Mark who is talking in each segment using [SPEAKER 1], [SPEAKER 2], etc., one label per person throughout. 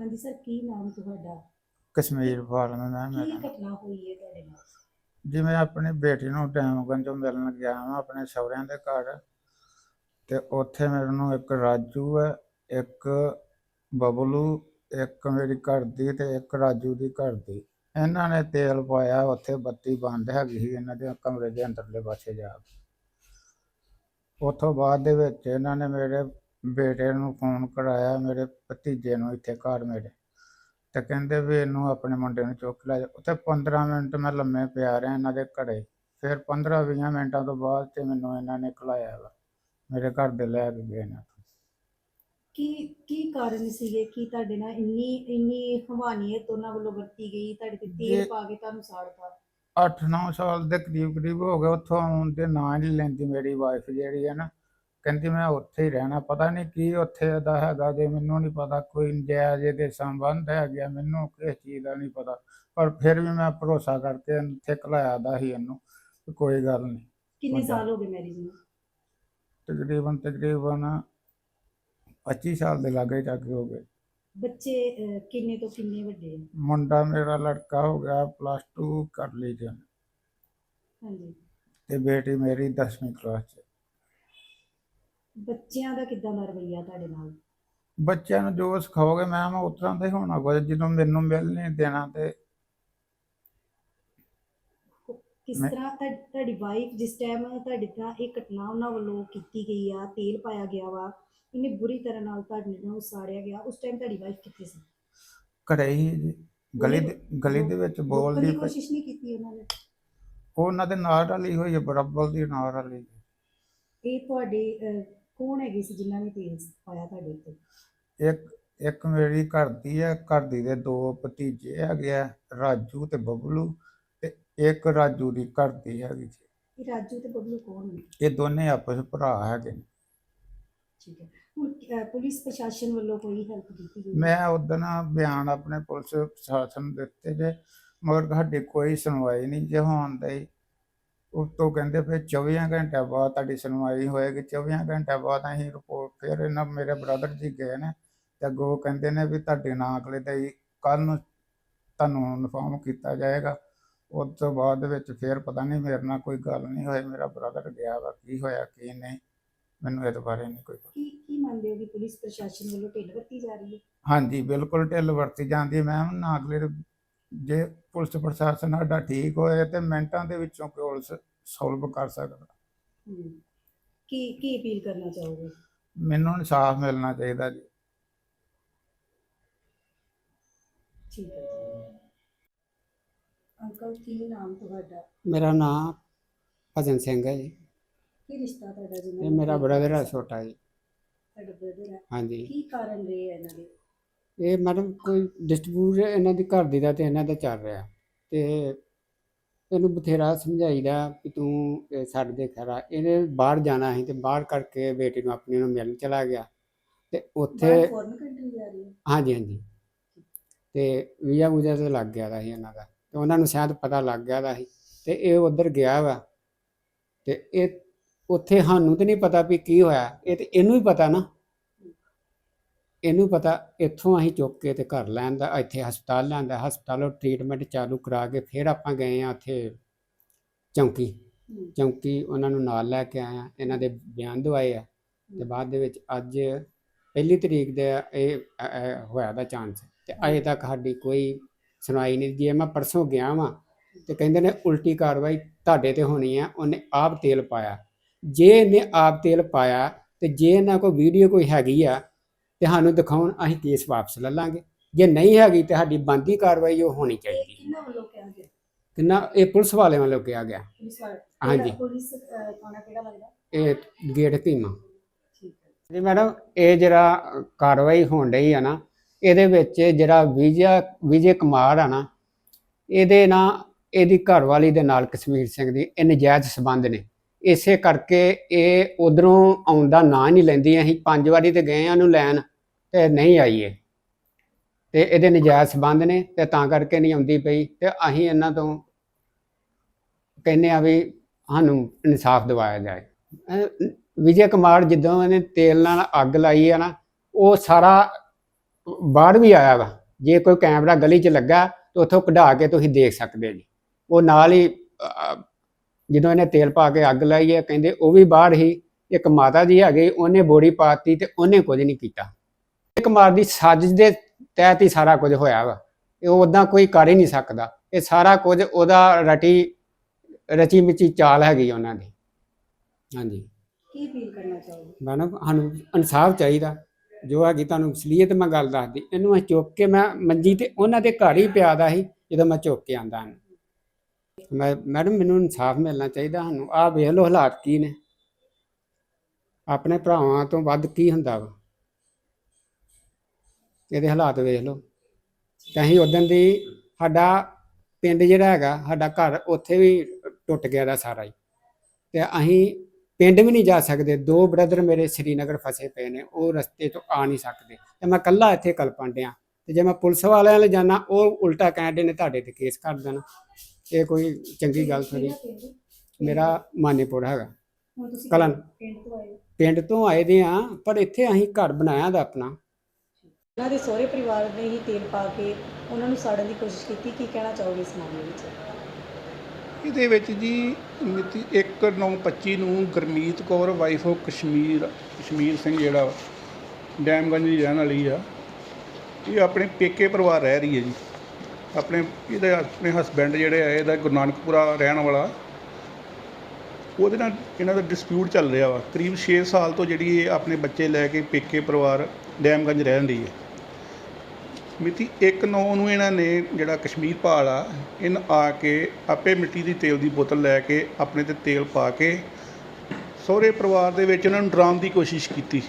[SPEAKER 1] ਹਾਂਜੀ ਸਰ ਕੀ ਨਾਮ ਤੁਹਾਡਾ?
[SPEAKER 2] ਕਸ਼ਮੀਰ ਫਾਰਮ ਮੈਂ
[SPEAKER 1] ਕੀ
[SPEAKER 2] ਮੇਰਾ।
[SPEAKER 1] ਘਟਨਾ ਹੋਈ ਹੈ ਤੁਹਾਡੇ ਨਾਲ?
[SPEAKER 2] ਜਿਵੇਂ ਆਪਣੀ ਬੇਟੀ ਨੂੰ ਟੈਮਗੰਜੋਂ ਮਿਲਣ ਗਿਆ ਹਾਂ ਆਪਣੇ ਸਹੁਰਿਆਂ ਦੇ ਘਰ ਤੇ ਉੱਥੇ ਮੈਨੂੰ ਇੱਕ ਰਾਜੂ ਹੈ ਇੱਕ ਬਬਲੂ ਇੱਕ ਮੇਰੀ ਘਰ ਦੀ ਤੇ ਇੱਕ ਰਾਜੂ ਦੀ ਘਰ ਦੀ। ਇਹਨਾਂ ਨੇ ਤੇਲ ਪਾਇਆ ਉੱਥੇ ਬੱਤੀ ਬੰਦ ਹੈਗੀ ਸੀ ਇਹਨਾਂ ਦੇ ਕਮਰੇ ਦੇ ਅੰਦਰਲੇ ਪਾਸੇ ਜਾ ਕੇ। ਉੱਥੋਂ ਬਾਅਦ ਦੇ ਵਿੱਚ ਇਹਨਾਂ ਨੇ ਮੇਰੇ ਬੇਟੇ ਨੂੰ ਫੋਨ ਕਰਾਇਆ ਮੇਰੇ ਭਤੀਜੇ ਨੂੰ ਇੱਥੇ ਘਰ ਮੇਰੇ। ਤੇ ਕਹਿੰਦੇ ਵੀ ਇਹਨੂੰ ਆਪਣੇ ਮੁੰਡੇ ਨੂੰ ਚੁੱਕ ਲੈ ਉੱਥੇ 15 ਮਿੰਟ ਮੈਂ ਲੰਮੇ ਪਿਆ ਰਿਹਾ ਇਹਨਾਂ ਦੇ ਘਰੇ। ਫਿਰ 15-20 ਮਿੰਟਾਂ ਤੋਂ ਬਾਅਦ ਤੇ ਮੈਨੂੰ ਇਹਨਾਂ ਨੇ ਖਲਾਇਆ ਵਾ। ਮੇਰੇ ਘਰ ਦੇ ਲੈ ਕੇ ਗਏ ਨੇ।
[SPEAKER 1] ਕੀ ਕੀ ਕਾਰਨ ਸੀਗੇ? ਕਿ ਤੁਹਾਡੇ ਨਾਲ ਇੰਨੀ ਇੰਨੀ ਹਵਾਨੀਅਤ ਉਹਨਾਂ ਵੱਲੋਂ ਵਰਤੀ ਗਈ? ਤੁਹਾਡੇ ਤੇ ਤੇਲ ਪਾ ਕੇ ਤੁਹਾਨੂੰ ਸਾੜਤਾ
[SPEAKER 2] 8-9 ਸਾਲ ਦੇ ਕਰੀਬ ਕਰੀਬ ਹੋ ਗਏ। ਉੱਥੋਂ ਆਉਣ ਦੇ ਨਾਂ ਨਹੀਂ ਲੈਂਦੀ ਮੇਰੀ ਵਾਈਫ ਜਿਹੜੀ ਹੈ ਨਾ। ਕਹਿੰਦੀ ਮੈਂ ਉੱਥੇ ਹੀ ਰਹਿਣਾ ਪਤਾ ਨਹੀਂ ਕੀ ਉੱਥੇ ਦਾ ਹੈਗਾ ਜੇ ਮੈਨੂੰ ਨਹੀਂ ਪਤਾ ਕੋਈ ਨਜਾਇਜ਼ ਦੇ ਸੰਬੰਧ ਹੈ ਗਿਆ ਮੈਨੂੰ ਕਿਸ ਚੀਜ਼ ਦਾ ਨਹੀਂ ਪਤਾ। ਪਰ ਫਿਰ ਵੀ ਮੈਂ ਭਰੋਸਾ ਕਰਕੇ ਇੱਥੇ ਘਲਾਇਆ ਦਾ ਸੀ ਇਹਨੂੰ ਕੋਈ ਗੱਲ ਨਹੀਂ
[SPEAKER 1] ਕਿੰਨੇ। ਸਾਲ ਹੋ ਗਏ ਮੈਰਿਜ ਨੂੰ?
[SPEAKER 2] ਤਕਰੀਬਨ ਤਕਰੀਬਨ 25 ਸਾਲ ਦੇ ਲਾਗੇ ਚੱਕੇ ਹੋ ਗਏ।
[SPEAKER 1] ਬੱਚੇ ਕਿੰਨੇ ਤੋਂ ਕਿੰਨੇ ਵੱਡੇ
[SPEAKER 2] ਮੁੰਡਾ ਮੇਰਾ ਲੜਕਾ ਹੋ ਗਿਆ ਪਲੱਸ 2 ਕਰ ਲਈ ਜੀ
[SPEAKER 1] ਹਾਂਜੀ।
[SPEAKER 2] ਤੇ ਬੇਟੀ ਮੇਰੀ 10ਵੀਂ ਕਲਾਸ 'ਚ।
[SPEAKER 1] ਬੱਚਿਆਂ ਦਾ ਕਿੱਦਾਂ ਦਾ ਰਵੱਈਆ ਤੁਹਾਡੇ ਨਾਲ?
[SPEAKER 2] ਬੱਚਿਆਂ ਨੂੰ ਜੋ ਸਿਖਾਓਗੇ ਮੈਮ ਉਸ ਤਰ੍ਹਾਂ ਦਾ ਹੀ ਹੋਣਾ ਕੁਝ ਜਦੋਂ ਮੈਨੂੰ ਮਿਲ ਨਹੀਂ ਦੇਣਾ ਤੇ
[SPEAKER 1] ਕਿਸ
[SPEAKER 2] ਮੈਂ-
[SPEAKER 1] ਤਰ੍ਹਾਂ ਤੁਹਾ- ਤੁਹਾਡੀ ਵਾਈਫ ਜਿਸ ਟਾਈਮ ਤੁਹਾਡੇ ਨਾਲ ਇਹ ਘਟਨਾ ਉਹਨਾਂ ਵੱਲੋਂ ਕੀਤੀ ਗਈ ਆ ਤੇਲ ਪਾਇਆ ਗਿਆ ਵਾ ਇੰਨੀ ਬੁਰੀ ਤਰ੍ਹਾਂ ਨਾਲ ਤੁਹਾਡੇ ਨਾਲ ਸਾੜਿਆ ਗਿਆ ਉਸ ਟਾਈਮ ਤੁਹਾਡੀ ਵਾਈਫ ਕਿੱਥੇ ਸੀ?
[SPEAKER 2] ਘਰੇ ਹੀ ਜੀ ਗਲੀ ਦੇ ਗਲੀ ਦੇ ਵਿੱਚ
[SPEAKER 1] ਰੋਕਣ
[SPEAKER 2] ਬੋਲਦੀ
[SPEAKER 1] ਦੀ
[SPEAKER 2] ਪਈ।
[SPEAKER 1] ਕੋਸ਼ਿਸ਼ ਨਹੀਂ ਕੀਤੀ ਉਹਨਾਂ ਨੇ?
[SPEAKER 2] ਉਹ ਉਹਨਾਂ ਦੇ ਨਾਲ ਵਾਲੀ ਹੋਈ ਹੈ ਬਰਾਬਰ ਦੀ ਨਾਲ ਵਾਲੀ
[SPEAKER 1] ਇਹ ਤੁਹਾਡੇ ਅਹ, ਕੌਣ ਹੈਗੇ ਸੀ ਜਿਨ੍ਹਾਂ ਨੇ ਤੇਲ ਪਾਇਆ ਤੁਹਾਡੇ ਉੱਤੇ?
[SPEAKER 2] ਇੱਕ ਇੱਕ ਮੇਰੀ ਘਰ ਦੀ ਹੈ ਘਰ ਦੀ ਦੇ ਦੋ ਭਤੀਜੇ ਹੈਗੇ ਆ ਰਾਜੂ ਤੇ ਬਬਲੂ ਤੇ ਇੱਕ ਰਾਜੂ ਦੀ ਘਰ ਦੀ ਹੈਗੀ ਸੀ।
[SPEAKER 1] ਇਹ ਰਾਜੂ ਤੇ ਬਬਲੂ ਕੌਣ ਨੇ?
[SPEAKER 2] ਇਹ ਦੋਨੇ ਆਪਸ ਵਿੱਚ ਭਰਾ ਹੈਗੇ ਨੇ।
[SPEAKER 1] ਠੀਕ ਹੈ। ਹੁਣ ਅਹ, ਪੁਲਿਸ ਪ੍ਰਸ਼ਾਸਨ ਵੱਲੋਂ ਕੋਈ ਹੈਲਪ ਕੀਤੀ ਗਈ?
[SPEAKER 2] ਮੈਂ ਉਦੋਂ ਬਿਆਨ ਆਪਣੇ ਪੁਲਿਸ ਪ੍ਰਸ਼ਾਸਨ ਨੂੰ ਦਿੱਤੇ ਜੇ ਮਗਰ ਸਾਡੀ ਕੋਈ ਸੁਣਵਾਈ ਨਹੀਂ ਜੇ ਹੋਣ ਦੀ ਉਸ ਤੋਂ ਕਹਿੰਦੇ ਫਿਰ 24 ਘੰਟਿਆਂ ਬਾਅਦ ਤੁਹਾਡੀ ਸੁਣਵਾਈ ਹੋਏਗੀ। 24 ਘੰਟਿਆਂ ਬਾਅਦ ਅਸੀਂ ਰਿਪੋਰਟ ਫਿਰ ਇਹਨਾਂ ਮੇਰੇ ਬ੍ਰਦਰ ਜੀ ਗਏ ਨੇ ਤੇ ਅੱਗੋਂ ਕਹਿੰਦੇ ਨੇ ਵੀ ਤੁਹਾਡੇ ਨਾਂ ਅਗਲੇ ਤੇ ਕੱਲ ਨੂੰ ਤੁਹਾਨੂੰ ਇਨਫੋਰਮ ਕੀਤਾ ਜਾਏਗਾ। ਉਸ ਤੋਂ ਬਾਅਦ ਵਿੱਚ ਫਿਰ ਪਤਾ ਨਹੀਂ ਮੇਰੇ ਨਾਲ ਕੋਈ ਗੱਲ ਨਹੀਂ ਹੋਈ ਮੇਰਾ ਬ੍ਰਦਰ ਗਿਆ ਵਾ ਕੀ ਹੋਇਆ ਕੀ ਨਹੀਂ ਮੈਨੂੰ ਇਹਦੇ ਬਾਰੇ ਨਹੀਂ ਕੋਈ ਪਤਾ।
[SPEAKER 1] ਕੀ ਕੀ ਮੰਨਦੇ ਹੋ ਕਿ ਪੁਲਿਸ ਪ੍ਰਸ਼ਾਸਨ ਵੱਲੋਂ ਢਿੱਲ ਵਰਤੀ ਜਾ ਰਹੀ ਹੈ?
[SPEAKER 2] ਹਾਂਜੀ ਬਿਲਕੁਲ ਢਿੱਲ ਵਰਤੀ ਜਾਂਦੀ ਹੈ। ਮੈਮ ਨਾ ਅਗਲੇ ਜੇ ਪੁਲਿਸ ਪ੍ਰਸ਼ਾਸਨ ਸਾਡਾ ਠੀਕ ਹੋਏ ਤੇ ਮਿੰਟਾਂ ਦੇ ਵਿੱਚੋਂ ਪੁਲਿਸ ਸੋਲਵ ਕਰ ਸਕਦਾ।
[SPEAKER 1] ਹਮ। ਕੀ ਕੀ ਅਪੀਲ ਕਰਨਾ ਚਾਹੋਗੇ?
[SPEAKER 2] ਮੈਨੂੰ ਇਨਸਾਫ ਮਿਲਣਾ ਚਾਹੀਦਾ ਜੀ।
[SPEAKER 1] ਠੀਕ ਹੈ ਜੀ। ਅੰਕਲ ਕੀ ਨਾਮ ਤੁਹਾਡਾ?
[SPEAKER 3] ਮੇਰਾ ਨਾਮ ਭਜਨ ਸਿੰਘ ਹੈ ਜੀ।
[SPEAKER 1] ਕੀ ਰਿਸ਼ਤਾ ਤੁਹਾਡਾ
[SPEAKER 3] ਇਹ ਮੇਰਾ ਬ੍ਰਦਰ ਹੈ? ਛੋਟਾ ਜੀ।
[SPEAKER 1] ਤੁਹਾਡਾ ਬ੍ਰਦਰ ਹੈ।
[SPEAKER 3] ਹਾਂਜੀ।
[SPEAKER 1] ਕੀ ਕਾਰਨ ਰਹੇ ਇਹਨਾਂ ਦੇ?
[SPEAKER 3] ਇਹ ਮੈਡਮ ਕੋਈ ਡਿਸਟ੍ਰੀਬਿਊਟ ਇਹਨਾਂ ਦੀ ਘਰ ਦੀ ਦਾ ਤੇ ਇਹਨਾਂ ਦਾ ਚੱਲ ਰਿਹਾ ਤੇ ਇਹਨੂੰ ਬਥੇਰਾ ਸਮਝਾਈਦਾ ਕਿ ਤੂੰ ਇਹ ਛੱਡ ਦੇ ਖਰਾ ਇਹਨੇ ਬਾਹਰ ਜਾਣਾ ਸੀ ਤੇ ਬਾਹਰ ਕਰਕੇ ਬੇਟੀ ਨੂੰ ਆਪਣੀ ਨੂੰ ਮਿਲਣ ਚਲਾ ਗਿਆ। ਤੇ ਉੱਥੇ
[SPEAKER 1] ਬਾਹਰ ਫੋਰਨ ਕੰਟਰੀ ਜਾ ਰਹੀ ਹੈ।
[SPEAKER 3] ਹਾਂਜੀ ਹਾਂਜੀ। ਤੇ ਵੀਜ਼ਾ ਵੂਜ਼ਾ ਤੇ ਲੱਗ ਗਿਆ ਦਾ ਸੀ ਇਹਨਾਂ ਦਾ। ਤੇ ਉਹਨਾਂ ਨੂੰ ਸ਼ਾਇਦ ਪਤਾ ਲੱਗ ਗਿਆ ਦਾ ਸੀ। ਤੇ ਇਹ ਉਧਰ ਗਿਆ ਵਾ। ਤੇ ਇਹ ਉੱਥੇ ਸਾਨੂੰ ਤੇ ਨਹੀਂ ਪਤਾ ਵੀ ਕੀ ਹੋਇਆ। ਇਹ ਤੇ ਇਹਨੂੰ ਹੀ ਪਤਾ ਨਾ। ਇਹਨੂੰ ਪਤਾ ਇੱਥੋਂ ਅਸੀਂ ਚੁੱਕ ਕੇ ਤੇ ਘਰ ਲੈਣ ਦਾ ਇੱਥੇ ਹਸਪਤਾਲ ਲਿਆਂਦਾ ਹਸਪਤਾਲੋਂ ਟ੍ਰੀਟਮੈਂਟ ਚਾਲੂ ਕਰਾ ਕੇ ਫਿਰ ਆਪਾਂ ਗਏ ਆ ਉੱਥੇ ਚੌਂਕੀ। ਚੌਂਕੀ ਉਹਨਾਂ ਨੂੰ ਨਾਲ ਲੈ ਕੇ ਆਏ ਆ ਇਹਨਾਂ ਦੇ ਬਿਆਨ ਦਵਾਏ ਆ ਤੇ ਬਾਅਦ ਦੇ ਵਿੱਚ ਅੱਜ ਪਹਿਲੀ ਤਰੀਕ ਦੇ ਇਹ ਹੋਇਆ ਦਾ ਚਾਂਸ ਤੇ ਅਜੇ ਤੱਕ ਸਾਡੀ ਕੋਈ ਸੁਣਾਈ ਨਹੀਂ ਜੇ ਮੈਂ ਪਰਸੋਂ ਗਿਆ ਵਾਂ ਤੇ ਕਹਿੰਦੇ ਨੇ ਉਲਟੀ ਕਾਰਵਾਈ ਤੁਹਾਡੇ ਤੇ ਹੋਣੀ ਆ ਉਹਨੇ ਆਪ ਤੇਲ ਪਾਇਆ। ਜੇ ਇਹਨੇ ਆਪ ਤੇਲ ਪਾਇਆ ਤੇ ਜੇ ਇਹਨਾਂ ਕੋਈ ਵੀਡੀਓ ਕੋਈ ਹੈਗੀ ਆ ਤੇ ਸਾਨੂੰ ਦਿਖਾਉਣ ਅਸੀਂ ਕੇਸ ਵਾਪਸ ਲੈ ਲਾਂਗੇ। ਜੇ ਨਹੀਂ ਹੈਗੀ ਤੇ ਸਾਡੀ ਬੰਦੀ ਕਾਰਵਾਈ ਉਹ ਹੋਣੀ ਚਾਹੀਦੀ।
[SPEAKER 1] ਕਿੰਨਾ ਵੱਲੋਂ ਕਿਹਾ ਗਿਆ?
[SPEAKER 3] ਕਿੰਨਾ? ਇਹ ਪੁਲਿਸ ਵਾਲਿਆਂ ਵੱਲੋਂ ਕਿਹਾ ਗਿਆ।
[SPEAKER 1] ਪੁਲਿਸ ਵਾਲਾ।
[SPEAKER 3] ਹਾਂਜੀ।
[SPEAKER 1] ਪੁਲਿਸ ਥਾਣਾ ਕਿਹੜਾ ਲੱਗਦਾ?
[SPEAKER 3] ਇਹ ਗੇਟ
[SPEAKER 1] ਹੈ।
[SPEAKER 3] ਜੀ ਮੈਡਮ ਇਹ ਜਿਹੜਾ ਕਾਰਵਾਈ ਹੋਣ ਰਹੀ ਆ ਨਾ ਇਹਦੇ ਵਿੱਚ ਜਿਹੜਾ ਵਿਜੇ ਵਿਜੇ ਕੁਮਾਰ ਆ ਨਾ ਇਹਦੇ ਨਾਲ ਇਹਦੀ ਘਰਵਾਲੀ ਦੇ ਨਾਲ ਕਸ਼ਮੀਰ ਸਿੰਘ ਦੀ ਇਹ ਨਜਾਇਜ਼ ਸਬੰਧ ਨੇ। ਇਸੇ ਕਰਕੇ ਇਹ ਉਧਰੋਂ ਆਉਣ ਦਾ ਨਾਂ ਨਹੀਂ ਲੈਂਦੀ। ਅਸੀਂ ਪੰਜ ਵਾਰੀ ਤੇ ਗਏ ਆ ਉਹਨੂੰ ਲੈਣ। ਤੇ ਨਹੀਂ ਆਈ ਇਹ ਤੇ ਇਹਦੇ ਨਜਾਇਜ਼ ਸੰਬੰਧ ਨੇ ਤੇ ਤਾਂ ਕਰਕੇ ਨਹੀਂ ਆਉਂਦੀ ਪਈ ਤੇ ਅਸੀਂ ਇਹਨਾਂ ਤੋਂ ਕਹਿੰਦੇ ਆ ਵੀ ਸਾਨੂੰ ਇਨਸਾਫ ਦਿਵਾਇਆ ਜਾਏ। ਵਿਜੇ ਕੁਮਾਰ ਜਦੋਂ ਇਹਨੇ ਤੇਲ ਨਾਲ ਅੱਗ ਲਾਈ ਆ ਨਾ, ਉਹ ਸਾਰਾ ਬਾਹਰ ਵੀ ਆਇਆ ਵਾ। ਜੇ ਕੋਈ ਕੈਮਰਾ ਗਲੀ 'ਚ ਲੱਗਾ ਤਾਂ ਉੱਥੋਂ ਕਢਾ ਕੇ ਤੁਸੀਂ ਦੇਖ ਸਕਦੇ ਜੀ। ਉਹ ਨਾਲ ਹੀ ਜਦੋਂ ਇਹਨੇ ਤੇਲ ਪਾ ਕੇ ਅੱਗ ਲਾਈ ਹੈ, ਕਹਿੰਦੇ ਉਹ ਵੀ ਬਾਹਰ ਹੀ, ਇੱਕ ਮਾਤਾ ਜੀ ਹੈਗੇ, ਉਹਨੇ ਬੋੜੀ ਪਾਤੀ ਤੇ ਉਹਨੇ ਕੁਝ ਨਹੀਂ ਕੀਤਾ। ਇੱਕ ਮਾਰ ਦੀ ਸਾਜ਼ਿਸ਼ ਦੇ ਤਹਿਤ ਹੀ ਸਾਰਾ ਕੁਝ ਹੋਇਆ ਵਾ। ਇਹ ਉਦਾਂ ਕੋਈ ਕਰ ਹੀ ਨਹੀਂ ਸਕਦਾ। ਇਹ ਸਾਰਾ ਕੁਝ ਉਹਦਾ ਰਟੀ ਰਚੀ ਮਿਚੀ ਚਾਲ ਹੈਗੀ ਉਹਨਾਂ ਦੀ। ਹਾਂਜੀ।
[SPEAKER 1] ਕੀ ਅਪੀਲ ਕਰਨਾ ਚਾਹੋਗੇ?
[SPEAKER 3] ਮੈਡਮ ਸਾਨੂੰ ਇਨਸਾਫ ਚਾਹੀਦਾ। ਜੋ ਹੈਗੀ ਤੁਹਾਨੂੰ ਅਸਲੀਅਤ ਮੈਂ ਗੱਲ ਦੱਸਦੀ। ਇਹਨੂੰ ਮੈਂ ਚੁੱਕ ਕੇ ਮੈਂ ਮੰਜੀ ਤੇ ਉਹਨਾਂ ਦੇ ਘਰ ਹੀ ਪਿਆ ਦਾ ਸੀ ਜਦੋਂ ਮੈਂ ਚੁੱਕ ਕੇ ਆਂਦਾ ਮੈਂ ਮੈਡਮ ਮੈਨੂੰ ਇਨਸਾਫ ਮਿਲਣਾ ਚਾਹੀਦਾ। ਸਾਨੂੰ ਆਹ ਵੇਖ ਲਓ ਹਾਲਾਤ ਕੀ ਨੇ। ਆਪਣੇ ਭਰਾਵਾਂ ਤੋਂ ਵੱਧ ਕੀ ਹੁੰਦਾ ਵਾ? ਇਹਦੇ ਹਾਲਾਤ ਵੇਖ ਲਓ। ਤੇ ਅਸੀਂ ਉਦੋਂ ਦੀ ਸਾਡਾ ਪਿੰਡ ਜਿਹੜਾ ਹੈਗਾ ਸਾਡਾ ਘਰ ਉੱਥੇ ਵੀ ਟੁੱਟ ਗਿਆ ਦਾ ਸਾਰਾ ਹੀ। ਤੇ ਅਸੀਂ ਪਿੰਡ ਵੀ ਨਹੀਂ ਜਾ ਸਕਦੇ। ਦੋ ਬ੍ਰਦਰ ਮੇਰੇ ਸ੍ਰੀਨਗਰ ਫਸੇ ਪਏ ਨੇ ਉਹ ਰਸਤੇ ਤੋਂ ਆ ਨਹੀਂ ਸਕਦੇ। ਤੇ ਮੈਂ ਇਕੱਲਾ ਇੱਥੇ ਕਲਪਣ ਡਿਆ ਤੇ ਜੇ ਮੈਂ ਪੁਲਿਸ ਵਾਲਿਆਂ ਲੈ ਜਾਣਾ ਉਹ ਉਲਟਾ ਕਹਿੰਦੇ ਨੇ ਤੁਹਾਡੇ ਤੇ ਕੇਸ ਕਰ ਦੇਣਾ। ਇਹ ਕੋਈ ਚੰਗੀ ਗੱਲ ਥੋੜੀ? ਮੇਰਾ ਮਾਨੇਪੁਰ ਹੈਗਾ। ਕਲਨ।
[SPEAKER 1] ਪਿੰਡ ਤੋਂ ਆਏ ਹੋ।
[SPEAKER 3] ਪਿੰਡ ਤੋਂ ਆਏ ਦੇ ਆ ਪਰ ਇੱਥੇ ਅਸੀਂ ਘਰ ਬਣਾਇਆ ਦਾ ਆਪਣਾ।
[SPEAKER 1] ਉਹਨਾਂ ਦੇ ਸਹੁਰੇ ਪਰਿਵਾਰ ਨੇ ਹੀ ਤੇਲ ਪਾ ਕੇ ਉਹਨਾਂ ਨੂੰ ਸਾੜਨ ਦੀ ਕੋਸ਼ਿਸ਼ ਕੀਤੀ। ਕੀ ਕਹਿਣਾ ਚਾਹੋਗੇ ਇਸ ਮਾਮਲੇ ਵਿੱਚ?
[SPEAKER 4] ਇਹਦੇ ਵਿੱਚ ਜੀ ਮਿਤੀ 1/9/25 ਨੂੰ ਗੁਰਮੀਤ ਕੌਰ ਵਾਈਫ ਆਫ ਕਸ਼ਮੀਰ ਕਸ਼ਮੀਰ ਸਿੰਘ ਜਿਹੜਾ ਵਾ, ਡੈਮਗੰਜ ਦੀ ਰਹਿਣ ਵਾਲੀ ਆ। ਇਹ ਆਪਣੇ ਪੇਕੇ ਪਰਿਵਾਰ ਰਹਿ ਰਹੀ ਹੈ ਜੀ। ਆਪਣੇ ਇਹਦੇ ਆਪਣੇ ਹਸਬੈਂਡ ਜਿਹੜੇ ਆ ਇਹਦਾ ਗੁਰੂ ਨਾਨਕਪੁਰਾ ਰਹਿਣ ਵਾਲਾ। ਉਹਦੇ ਨਾਲ ਇਹਨਾਂ ਦਾ ਡਿਸਪਿਊਟ ਚੱਲ ਰਿਹਾ ਵਾ। ਕਰੀਬ 6 ਸਾਲ ਤੋਂ ਜਿਹੜੀ ਇਹ ਆਪਣੇ ਬੱਚੇ ਲੈ ਕੇ ਪੇਕੇ ਪਰਿਵਾਰ ਡੈਮਗੰਜ ਰਹਿਣ ਦੀ ਹੈ। ਮਿਤੀ 1/9 ਨੂੰ ਇਹਨਾਂ ਨੇ ਜਿਹੜਾ ਕਸ਼ਮੀਰ ਪਾਲ ਆ, ਇਹਨ ਆ ਕੇ ਆਪੇ ਮਿੱਟੀ ਦੀ ਤੇਲ ਦੀ ਬੋਤਲ ਲੈ ਕੇ ਆਪਣੇ ਤੇ ਤੇਲ ਪਾ ਕੇ ਸਹੁਰੇ ਪਰਿਵਾਰ ਦੇ ਵਿੱਚ ਇਹਨਾਂ ਨੂੰ ਡਰਾਉਣ ਦੀ ਕੋਸ਼ਿਸ਼ ਕੀਤੀ।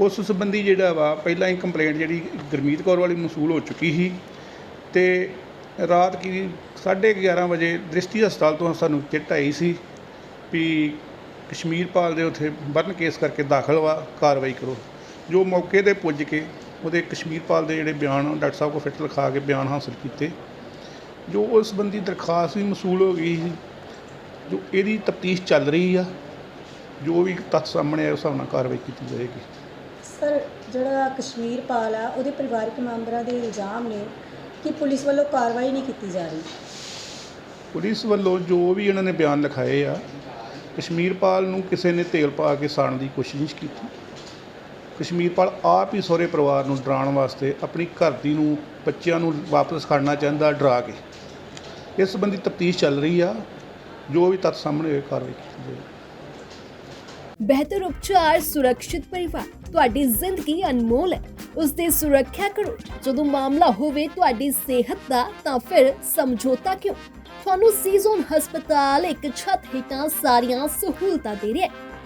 [SPEAKER 4] ਉਸ ਸੰਬੰਧੀ ਜਿਹੜਾ ਵਾ, ਪਹਿਲਾਂ ਹੀ ਕੰਪਲੇਂਟ ਜਿਹੜੀ ਗੁਰਮੀਤ ਕੌਰ ਵਾਲੀ ਮਸੂਲ ਹੋ ਚੁੱਕੀ ਸੀ ਤੇ ਰਾਤ ਕੀ 11:30 ਵਜੇ ਦ੍ਰਿਸ਼ਟੀ ਹਸਪਤਾਲ ਤੋਂ ਸਾਨੂੰ ਚਿੱਟ ਆਈ ਸੀ ਵੀ ਕਸ਼ਮੀਰਪਾਲ ਦੇ ਉੱਥੇ ਬਰਨ ਕੇਸ ਕਰਕੇ ਦਾਖਲ ਵਾ, ਕਾਰਵਾਈ ਕਰੋ। ਜੋ ਮੌਕੇ ਤੇ ਪੁੱਜ ਕੇ ਉਹਦੇ ਕਸ਼ਮੀਰ ਪਾਲ ਦੇ ਜਿਹੜੇ ਬਿਆਨ ਡਾਕਟਰ ਸਾਹਿਬ ਕੋਲ ਫਿੱਟ ਲਿਖਾ ਕੇ ਬਿਆਨ ਹਾਸਲ ਕੀਤੇ। ਜੋ ਉਸ ਸੰਬੰਧੀ ਦਰਖਾਸਤ ਵੀ ਮਸੂਲ ਹੋ ਗਈ ਸੀ ਜੋ ਇਹਦੀ ਤਫਤੀਸ਼ ਚੱਲ ਰਹੀ ਆ ਜੋ ਵੀ ਤੱਥ ਸਾਹਮਣੇ ਆਏ ਉਸ ਹਿਸਾਬ ਨਾਲ ਕਾਰਵਾਈ ਕੀਤੀ ਜਾਏਗੀ।
[SPEAKER 1] ਸਰ ਜਿਹੜਾ ਕਸ਼ਮੀਰ ਪਾਲ ਆ ਉਹਦੇ ਪਰਿਵਾਰਕ ਮੈਂਬਰਾਂ ਦੇ ਇਲਜ਼ਾਮ ਨੇ ਕਿ ਪੁਲਿਸ ਵੱਲੋਂ ਕਾਰਵਾਈ ਨਹੀਂ ਕੀਤੀ ਜਾ ਰਹੀ।
[SPEAKER 4] ਪੁਲਿਸ ਵੱਲੋਂ ਜੋ ਵੀ ਇਹਨਾਂ ਨੇ ਬਿਆਨ ਲਿਖਾਏ ਆ ਕਸ਼ਮੀਰਪਾਲ ਨੂੰ ਕਿਸੇ ਨੇ ਤੇਲ ਪਾ ਕੇ ਸਾੜਨ ਦੀ ਕੋਸ਼ਿਸ਼ ਨਹੀਂ ਕੀਤੀ। ਕਸ਼ਮੀਰਪਾਲ ਆਪ ਹੀ ਸਹੁਰੇ ਪਰਿਵਾਰ ਨੂੰ ਡਰਾਉਣ ਵਾਸਤੇ ਆਪਣੀ ਘਰ ਦੀ ਨੂੰ, ਬੱਚਿਆਂ ਨੂੰ ਵਾਪਸ ਖੜਨਾ ਚਾਹੁੰਦਾ, ਡਰਾ ਕੇ। ਇਸ ਸੰਬੰਧੀ ਤਫਤੀਸ਼ ਚੱਲ ਰਹੀ ਆ। ਜੋ ਵੀ ਤੱਥ ਸਾਹਮਣੇ ਹੋਏ, ਕਾਰਵਾਈ ਕੀਤੀ ਜਾਏਗੀ।
[SPEAKER 5] ਬਿਹਤਰ ਉਪਚਾਰ, ਸੁਰੱਖਿਅਤ ਪਰਿਵਾਰ। ਤੁਹਾਡੀ ਜ਼ਿੰਦਗੀ ਅਨਮੋਲ ਹੈ। ਉਸ ਦੀ ਸੁਰੱਖਿਆ ਕਰੋ। ਜਦੋਂ ਮਾਮਲਾ ਹੋਵੇ ਤੁਹਾਡੀ ਸਿਹਤ ਦਾ, ਤਾਂ ਫਿਰ ਸਮਝੌਤਾ ਕਿਉਂ? ਤੁਹਾਨੂੰ ਸੀਜ਼ਨ ਹਸਪਤਾਲ ਇੱਕ ਛੱਤ ਹੇਠਾਂ ਸਾਰੀਆਂ ਸਹੂਲਤਾਂ ਦੇ ਰਿਹਾ ਹੈ।